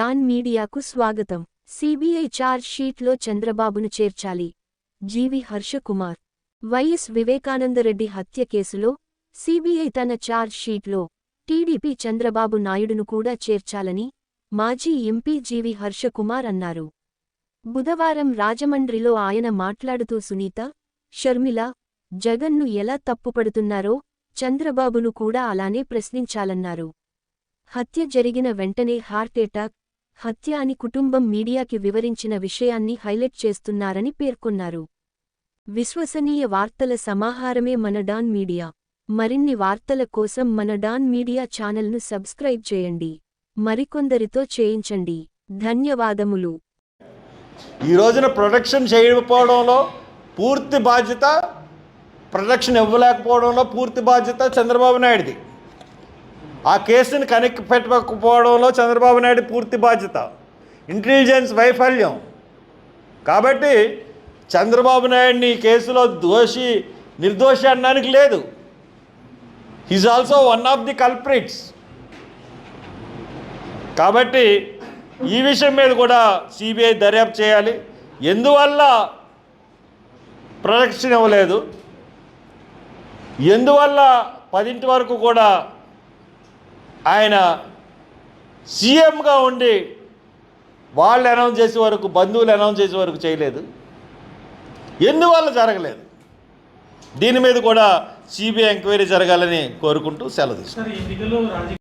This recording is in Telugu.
డాన్ మీడియాకు స్వాగతం. సిబిఐ చార్జ్ షీట్లో చంద్రబాబును చేర్చాలి. జీవి హర్షకుమార్ వైఎస్ వివేకానందరెడ్డి హత్య కేసులో సిబిఐ తన చార్జ్ షీట్లో టీడీపీ చంద్రబాబు నాయుడును కూడా చేర్చాలని మాజీ ఎంపీ జీవి హర్షకుమార్ అన్నారు. బుధవారం రాజమండ్రిలో ఆయన మాట్లాడుతూ సునీత షర్మిల జగన్ను ఎలా తప్పుపడుతున్నారో చంద్రబాబును కూడా అలానే ప్రశ్నించాలన్నారు. హత్య జరిగిన వెంటనే హార్ట్అటాక్ హత్య అని కుటుంబం మీడియాకి వివరించిన విషయాన్ని హైలైట్ చేస్తున్నారని పేర్కొన్నారు. విశ్వసనీయ వార్తల సమాహారమే మన డాన్ మీడియా. మరిన్ని వార్తల కోసం మన డాన్ మీడియా ఛానల్ను సబ్స్క్రైబ్ చేయండి. మరికొందరితో చేయించండి. ధన్యవాదములు. ఈ రోజున ప్రొడక్షన్ చేయకపోవడంలో పూర్తి బాధ్యత ప్రొడక్షన్ ఇవ్వలేకపోవడంలో పూర్తి బాధ్యత చంద్రబాబు నాయుడిది. ఆ కేసుని కనెక్ట్ పెట్టకపోవడంలో చంద్రబాబు నాయుడు పూర్తి బాధ్యత. ఇంటెలిజెన్స్ వైఫల్యం. కాబట్టి చంద్రబాబు నాయుడిని ఈ కేసులో దోషి నిర్దోషి అనడానికి లేదు. He's also one of the culprits కాబట్టి ఈ విషయం మీద కూడా సిబిఐ దర్యాప్తు చేయాలి. ఎందువల్ల ప్రొటెక్షన్ ఇవ్వలేదు? ఎందువల్ల పదింటి వరకు కూడా ఆయన సీఎంగా ఉండి వాళ్ళు అనౌన్స్ చేసే వరకు బంధువులు అనౌన్స్ చేసే వరకు చేయలేదు. ఎందువల్ల జరగలేదు? దీని మీద కూడా సిబిఐ ఎంక్వైరీ జరగాలని కోరుకుంటూ సెలవు తీసుకుంటారు